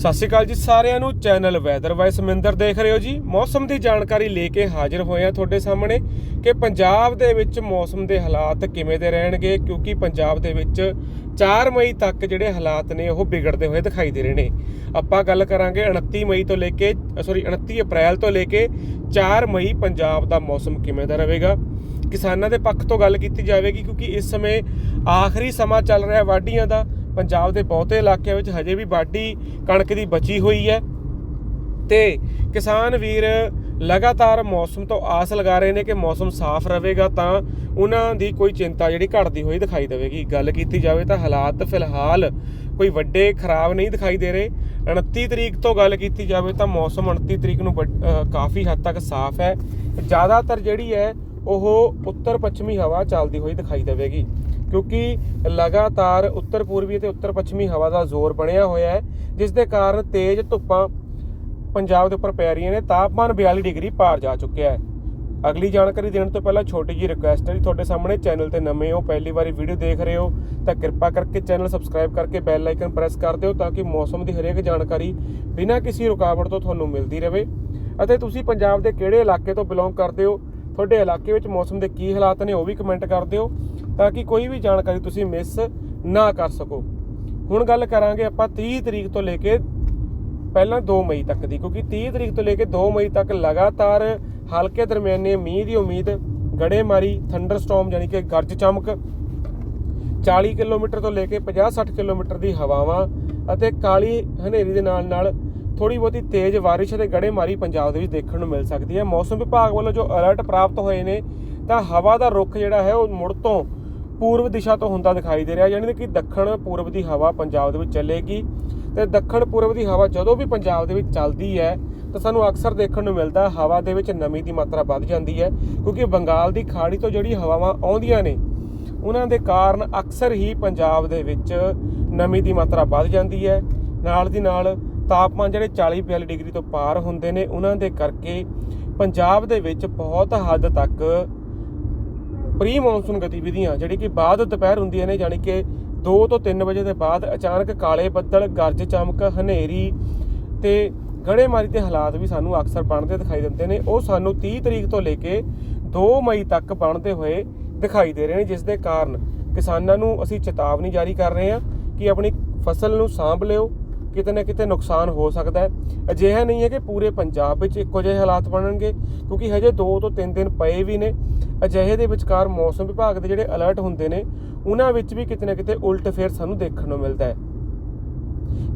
ਸਤਿ ਸ਼੍ਰੀ ਅਕਾਲ ਜੀ ਸਾਰਿਆਂ ਨੂੰ। ਚੈਨਲ ਵੈਦਰ ਵਾਈਸ ਸਮਿੰਦਰ ਦੇਖ ਰਹੇ ਹੋ ਜੀ। ਮੌਸਮ ਦੀ ਜਾਣਕਾਰੀ ਲੈ ਕੇ ਹਾਜ਼ਰ ਹੋਏ ਆ ਤੁਹਾਡੇ ਸਾਹਮਣੇ ਕਿ ਪੰਜਾਬ ਦੇ ਵਿੱਚ ਮੌਸਮ ਦੇ ਹਾਲਾਤ ਕਿਵੇਂ ਦੇ ਰਹਿਣਗੇ, ਕਿਉਂਕਿ ਪੰਜਾਬ ਦੇ ਵਿੱਚ 4 ਮਈ ਤੱਕ ਜਿਹੜੇ ਹਾਲਾਤ ਨੇ, ਉਹ ਵਿਗੜਦੇ ਹੋਏ ਦਿਖਾਈ ਦੇ ਰਹੇ ਨੇ। ਆਪਾਂ ਗੱਲ ਕਰਾਂਗੇ 29 ਮਈ ਤੋਂ ਲੈ ਕੇ ਸੌਰੀ 29 ਅਪ੍ਰੈਲ ਤੋਂ ਲੈ ਕੇ 4 ਮਈ ਪੰਜਾਬ ਦਾ ਮੌਸਮ ਕਿਵੇਂ ਦਾ ਰਹੇਗਾ। ਕਿਸਾਨਾਂ ਦੇ ਪੱਖ ਤੋਂ ਗੱਲ ਕੀਤੀ ਜਾਵੇਗੀ, ਕਿਉਂਕਿ ਇਸ ਸਮੇਂ ਆਖਰੀ ਸਮਾਂ ਚੱਲ ਰਿਹਾ ਵਾਢੀਆਂ ਦਾ। ਪੰਜਾਬ ਦੇ ਬਹੁਤੇ ਇਲਾਕਿਆਂ ਵਿੱਚ ਹਜੇ ਵੀ ਵਾਢੀ ਕਣਕ ਦੀ ਬਚੀ ਹੋਈ ਹੈ। ਤੇ ਕਿਸਾਨ ਵੀਰ ਲਗਾਤਾਰ ਮੌਸਮ ਤੋਂ ਆਸ ਲਗਾ ਰਹੇ ਨੇ ਕਿ ਮੌਸਮ ਸਾਫ਼ ਰਹੇਗਾ ਤਾਂ ਉਹਨਾਂ ਦੀ ਕੋਈ ਚਿੰਤਾ ਜਿਹੜੀ ਘਟਦੀ ਹੋਈ ਦਿਖਾਈ ਦੇਵੇਗੀ। ਗੱਲ ਕੀਤੀ ਜਾਵੇ ਤਾਂ ਹਾਲਾਤ ਫਿਲਹਾਲ ਕੋਈ ਵੱਡੇ ਖਰਾਬ ਨਹੀਂ ਦਿਖਾਈ ਦੇ ਰਹੇ। 29 ਤਰੀਕ ਤੋਂ ਗੱਲ ਕੀਤੀ ਜਾਵੇ ਤਾਂ ਮੌਸਮ 29 ਤਰੀਕ ਨੂੰ ਵੱਡ- ਕਾਫੀ ਹੱਦ ਤੱਕ ਸਾਫ਼ ਹੈ। ਜ਼ਿਆਦਾਤਰ ਜਿਹੜੀ ਹੈ ਉਹ ਉੱਤਰ ਪੱਛਮੀ ਹਵਾ ਚੱਲਦੀ ਹੋਈ ਦਿਖਾਈ ਦੇਵੇਗੀ। ਕਿਉਂਕਿ ਲਗਾਤਾਰ ਉੱਤਰ ਪੂਰਬੀ ਤੇ ਉੱਤਰ ਪੱਛਮੀ ਹਵਾ ਦਾ ਜ਼ੋਰ ਬਣਿਆ ਹੋਇਆ ਹੈ, ਜਿਸ ਦੇ ਕਾਰਨ ਤੇਜ਼ ਧੁੱਪਾਂ ਪੰਜਾਬ ਦੇ ਉੱਪਰ ਪੈ ਰਹੀਆਂ ਨੇ। ਤਾਪਮਾਨ 42 ਡਿਗਰੀ ਪਾਰ ਜਾ ਚੁੱਕਿਆ ਹੈ। ਅਗਲੀ ਜਾਣਕਾਰੀ ਦੇਣ ਤੋਂ ਪਹਿਲਾਂ ਛੋਟੀ ਜੀ ਰਿਕੁਐਸਟ ਹੈ ਜੀ ਤੁਹਾਡੇ ਸਾਹਮਣੇ। ਚੈਨਲ ਤੇ ਨਵੇਂ ਹੋ, ਪਹਿਲੀ ਵਾਰੀ ਵੀਡੀਓ ਦੇਖ ਰਹੇ ਹੋ, ਤਾਂ ਕਿਰਪਾ ਕਰਕੇ ਚੈਨਲ ਸਬਸਕ੍ਰਾਈਬ ਕਰਕੇ ਬੈਲ ਆਈਕਨ ਪ੍ਰੈਸ ਕਰ ਦਿਓ ਤਾਂ ਕਿ ਮੌਸਮ ਦੀ ਹਰੇਕ ਜਾਣਕਾਰੀ ਬਿਨਾਂ ਕਿਸੇ ਰੁਕਾਵਟ ਤੋਂ ਤੁਹਾਨੂੰ ਮਿਲਦੀ ਰਹੇ। ਅਤੇ ਤੁਸੀਂ ਪੰਜਾਬ ਦੇ ਕਿਹੜੇ ਇਲਾਕੇ ਤੋਂ ਬਿਲੋਂਗ ਕਰਦੇ ਹੋ? ਤੁਹਾਡੇ ਇਲਾਕੇ ਵਿੱਚ ਮੌਸਮ ਦੇ ਕੀ ਹਾਲਾਤ ਨੇ ਉਹ ਵੀ ਕਮੈਂਟ ਕਰ ਦਿਓ। ਤਾਂ ਕਿ ਕੋਈ ਵੀ ਜਾਣਕਾਰੀ ਤੁਸੀਂ ਮਿਸ ਨਾ ਕਰ ਸਕੋ। ਹੁਣ ਗੱਲ ਕਰਾਂਗੇ ਆਪਾਂ 30 ਤਰੀਕ ਤੋਂ ਲੈ ਕੇ ਪਹਿਲਾਂ 2 ਮਈ ਤੱਕ ਦੀ, ਕਿਉਂਕਿ 30 ਤਰੀਕ ਤੋਂ ਲੈ ਕੇ 2 ਮਈ ਤੱਕ ਲਗਾਤਾਰ ਹਲਕੇ ਦਰਮਿਆਨੇ ਮੀਂਹ ਦੀ ਉਮੀਦ, ਗੜੇਮਾਰੀ ਥੰਡਰਸਟਾਰਮ ਯਾਨੀ ਕਿ ਗਰਜ ਚਮਕ 40 ਕਿਲੋਮੀਟਰ ਤੋਂ ਲੈ ਕੇ 50-60 ਕਿਲੋਮੀਟਰ ਦੀ ਹਵਾਵਾਂ ਅਤੇ ਕਾਲੀ ਹਨੇਰੀ ਦੇ ਨਾਲ ਨਾਲ ਥੋੜੀ ਬਹੁਤੀ ਤੇਜ਼ ਬਾਰਿਸ਼ ਅਤੇ ਗੜੇਮਾਰੀ ਪੰਜਾਬ ਦੇ ਵਿੱਚ ਦੇਖਣ ਨੂੰ ਮਿਲ ਸਕਦੀ ਹੈ। ਮੌਸਮ ਵਿਭਾਗ ਵੱਲੋਂ ਜੋ ਅਲਰਟ ਪ੍ਰਾਪਤ ਹੋਏ ਨੇ, ਤਾਂ ਹਵਾ ਦਾ ਰੁਖ ਜਿਹੜਾ ਹੈ ਉਹ ਮੁੜ ਤੋਂ ਪੂਰਬ ਦਿਸ਼ਾ ਤੋਂ ਹੁੰਦਾ ਦਿਖਾਈ ਦੇ ਰਿਹਾ, ਯਾਨੀ ਕਿ ਦੱਖਣ ਪੂਰਬ ਦੀ ਹਵਾ ਪੰਜਾਬ ਦੇ ਵਿੱਚ ਚੱਲੇਗੀ ਤੇ ਦੱਖਣ ਪੂਰਬ ਦੀ ਹਵਾ ਜਦੋਂ ਵੀ ਪੰਜਾਬ ਦੇ ਵਿੱਚ ਚੱਲਦੀ ਹੈ, ਤਾਂ ਸਾਨੂੰ ਅਕਸਰ ਦੇਖਣ ਨੂੰ ਮਿਲਦਾ ਹਵਾ ਦੇ ਵਿੱਚ ਨਮੀ ਦੀ ਮਾਤਰਾ ਵੱਧ ਜਾਂਦੀ ਹੈ, ਕਿਉਂਕਿ ਬੰਗਾਲ ਦੀ ਖਾੜੀ ਤੋਂ ਜਿਹੜੀ ਹਵਾਵਾਂ ਆਉਂਦੀਆਂ ਨੇ, ਉਹਨਾਂ ਦੇ ਕਾਰਨ ਅਕਸਰ ਹੀ ਪੰਜਾਬ ਦੇ ਵਿੱਚ ਨਮੀ ਦੀ ਮਾਤਰਾ ਵੱਧ ਜਾਂਦੀ ਹੈ। ਨਾਲ ਦੀ ਨਾਲ ਤਾਪਮਾਨ ਜਿਹੜੇ 40 42 ਡਿਗਰੀ ਤੋਂ ਪਾਰ ਹੁੰਦੇ ਨੇ, ਉਹਨਾਂ ਦੇ ਕਰਕੇ ਪੰਜਾਬ ਦੇ ਵਿੱਚ ਬਹੁਤ ਹੱਦ ਤੱਕ ਪ੍ਰੀ ਮੌਨਸੂਨ ਗਤੀਵਿਧੀਆਂ, ਜਿਹੜੀ ਕਿ ਬਾਅਦ ਦੁਪਹਿਰ ਹੁੰਦੀਆਂ ਨੇ, ਯਾਨੀ ਕਿ 2 ਤੋਂ 3 ਵਜੇ ਦੇ ਬਾਅਦ ਅਚਾਨਕ ਕਾਲੇ ਬੱਦਲ, ਗਰਜ ਚਮਕ, ਹਨੇਰੀ ਤੇ ਗੜੇਮਾਰੀ ਦੇ ਹਾਲਾਤ ਵੀ ਸਾਨੂੰ ਅਕਸਰ ਬਣਦੇ ਦਿਖਾਈ ਦਿੰਦੇ ਨੇ। ਉਹ ਸਾਨੂੰ 30 ਤਰੀਕ ਤੋਂ ਲੈ ਕੇ 2 ਮਈ ਤੱਕ ਬਣਦੇ ਹੋਏ ਦਿਖਾਈ ਦੇ ਰਹੇ ਨੇ, ਜਿਸ ਦੇ ਕਾਰਨ ਕਿਸਾਨਾਂ ਨੂੰ ਅਸੀਂ ਚੇਤਾਵਨੀ ਜਾਰੀ ਕਰ ਰਹੇ ਹਾਂ ਕਿ ਆਪਣੀ ਫਸਲ ਨੂੰ ਸਾਂਭ ਲਿਓ ਕਿਤੇ ਨਾ ਕਿਤੇ ਨੁਕਸਾਨ ਹੋ ਸਕਦਾ ਹੈ। ਅਜਿਹਾ ਨਹੀਂ ਹੈ ਕਿ ਪੂਰੇ ਪੰਜਾਬ ਵਿੱਚ ਇੱਕੋ ਜਿਹੇ ਹਾਲਾਤ ਬਣਨਗੇ, ਕਿਉਂਕਿ ਹਜੇ 2 ਤੋਂ 3 ਦਿਨ ਪਏ ਵੀ ਨੇ। ਅਜਿਹੇ ਦੇ ਵਿਚਕਾਰ ਮੌਸਮ ਵਿਭਾਗ ਦੇ ਜਿਹੜੇ ਅਲਰਟ ਹੁੰਦੇ ਨੇ, ਉਹਨਾਂ ਵਿੱਚ ਵੀ ਕਿਤੇ ਨਾ ਕਿਤੇ ਉਲਟ ਫੇਰ ਸਾਨੂੰ ਦੇਖਣ ਨੂੰ ਮਿਲਦਾ ਹੈ।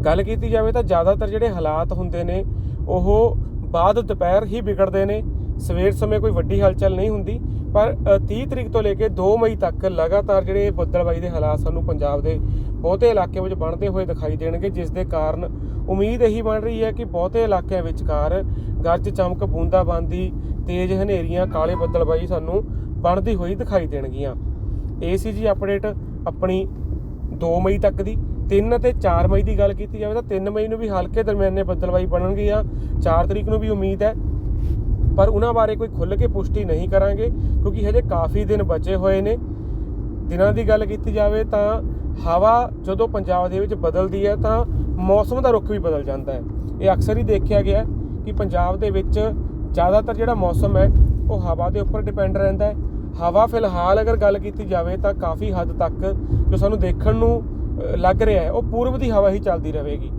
ਗੱਲ ਕੀਤੀ ਜਾਵੇ ਤਾਂ ਜ਼ਿਆਦਾਤਰ ਜਿਹੜੇ ਹਾਲਾਤ ਹੁੰਦੇ ਨੇ, ਉਹ ਬਾਅਦ ਦੁਪਹਿਰ ਹੀ ਵਿਗੜਦੇ ਨੇ। ਸਵੇਰ ਸਮੇਂ ਕੋਈ ਵੱਡੀ ਹਲਚਲ ਨਹੀਂ ਹੁੰਦੀ ਪਰ ਅ, 30 ਤਰੀਕ ਤੋਂ ਲੈ ਕੇ 2 ਮਈ ਤੱਕ ਲਗਾਤਾਰ ਜਿਹੜੇ ਬੱਦਲਬਾਈ ਦੇ ਹਾਲਾਤ ਸਾਨੂੰ ਪੰਜਾਬ ਦੇ ਬਹੁਤੇ ਇਲਾਕਿਆਂ ਵਿੱਚ ਬਣਦੇ ਹੋਏ ਦਿਖਾਈ ਦੇਣਗੇ ਜਿਸ ਦੇ ਕਾਰਨ ਉਮੀਦ ਇਹੀ ਬਣ ਰਹੀ ਹੈ ਕਿ ਬਹੁਤੇ ਇਲਾਕਿਆਂ ਵਿਚਕਾਰ ਗਰਜ ਚਮਕ ਬੂੰਦਾਬਾਂਦੀ ਤੇਜ਼ ਹਨੇਰੀਆਂ ਕਾਲੇ ਬੱਦਲਬਾਈ ਸਾਨੂੰ ਬਣਦੀ ਹੋਈ ਦਿਖਾਈ ਦੇਣਗੀਆਂ। ਇਹ ਸੀ ਜੀ ਅਪਡੇਟ ਆਪਣੀ 2 ਮਈ ਤੱਕ ਦੀ 3 ਅਤੇ 4 ਮਈ ਦੀ ਗੱਲ ਕੀਤੀ ਜਾਵੇ ਤਾਂ 3 ਮਈ ਨੂੰ ਵੀ ਹਲਕੇ ਦਰਮਿਆਨੇ ਬੱਦਲਬਾਈ ਬਣਨਗੀ ਆ 4 ਤਰੀਕ ਨੂੰ ਵੀ ਉਮੀਦ ਹੈ। ਪਰ ਉਹਨਾਂ ਬਾਰੇ ਕੋਈ ਖੁੱਲ੍ਹ ਕੇ ਪੁਸ਼ਟੀ ਨਹੀਂ ਕਰਾਂਗੇ, ਕਿਉਂਕਿ ਹਜੇ ਕਾਫੀ ਦਿਨ ਬਚੇ ਹੋਏ ਨੇ। ਦਿਨਾਂ ਦੀ ਗੱਲ ਕੀਤੀ ਜਾਵੇ ਤਾਂ ਹਵਾ ਜਦੋਂ ਪੰਜਾਬ ਦੇ ਵਿੱਚ ਬਦਲਦੀ ਹੈ ਤਾਂ ਮੌਸਮ ਦਾ ਰੁਖ ਵੀ ਬਦਲ ਜਾਂਦਾ ਹੈ। ਇਹ ਅਕਸਰ ਹੀ ਦੇਖਿਆ ਗਿਆ ਕਿ ਪੰਜਾਬ ਦੇ ਵਿੱਚ ਜ਼ਿਆਦਾਤਰ ਜਿਹੜਾ ਮੌਸਮ ਹੈ, ਉਹ ਹਵਾ ਦੇ ਉੱਪਰ ਡਿਪੈਂਡ ਰਹਿੰਦਾ ਹੈ। ਹਵਾ ਫਿਲਹਾਲ ਅਗਰ ਗੱਲ ਕੀਤੀ ਜਾਵੇ ਤਾਂ ਕਾਫੀ ਹੱਦ ਤੱਕ ਜੋ ਸਾਨੂੰ ਦੇਖਣ ਨੂੰ ਲੱਗ ਰਿਹਾ ਹੈ, ਉਹ ਪੂਰਬ ਦੀ ਹਵਾ ਹੀ ਚੱਲਦੀ ਰਹੇਗੀ।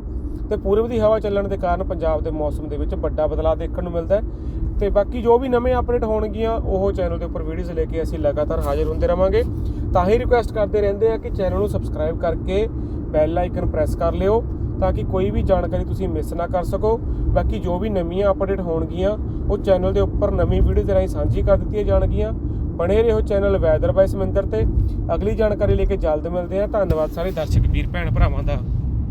ਤੇ ਪੂਰਬ ਦੀ ਹਵਾ ਚੱਲਣ ਦੇ ਕਾਰਨ ਪੰਜਾਬ ਦੇ ਮੌਸਮ ਦੇ ਵਿੱਚ ਵੱਡਾ ਬਦਲਾਅ ਦੇਖਣ ਨੂੰ ਮਿਲਦਾ ਹੈ। ਤੇ ਬਾਕੀ ਜੋ ਵੀ ਨਵੇਂ ਅਪਡੇਟ ਹੋਣਗੀਆਂ, ਉਹ ਚੈਨਲ ਦੇ ਉੱਪਰ ਵੀਡੀਓਜ਼ ਲੈ ਕੇ ਅਸੀਂ ਲਗਾਤਾਰ ਹਾਜ਼ਰ ਹੁੰਦੇ ਰਵਾਂਗੇ। ਤਾਂ ਹੀ ਰਿਕੁਐਸਟ ਕਰਦੇ ਰਹਿੰਦੇ ਆ ਕਿ ਚੈਨਲ ਨੂੰ ਸਬਸਕ੍ਰਾਈਬ ਕਰਕੇ ਬੈਲ ਆਈਕਨ ਪ੍ਰੈਸ ਕਰ ਲਿਓ, ਤਾਂ ਕਿ ਕੋਈ ਵੀ ਜਾਣਕਾਰੀ ਤੁਸੀਂ ਮਿਸ ਨਾ ਕਰ ਸਕੋ। ਬਾਕੀ ਜੋ ਵੀ ਨਵੀਆਂ ਅਪਡੇਟ ਹੋਣਗੀਆਂ, ਉਹ ਚੈਨਲ ਦੇ ਉੱਪਰ ਨਵੀਂ ਵੀਡੀਓਜ਼ ਦੇ ਰਾਹੀਂ ਸਾਂਝੀ ਕਰ ਦਿੱਤੀਆਂ ਜਾਣਗੀਆਂ। ਬਣੇ ਰਹੋ ਚੈਨਲ ਵੈਦਰ ਬਾਈ ਸਮਿੰਦਰ ਤੇ। ਅਗਲੀ ਜਾਣਕਾਰੀ ਲੈ ਕੇ ਜਲਦ ਮਿਲਦੇ ਹਾਂ। ਧੰਨਵਾਦ ਸਾਰੇ ਦਰਸ਼ਕ, ਵੀਰ, ਭੈਣ, ਭਰਾਵਾਂ ਦਾ।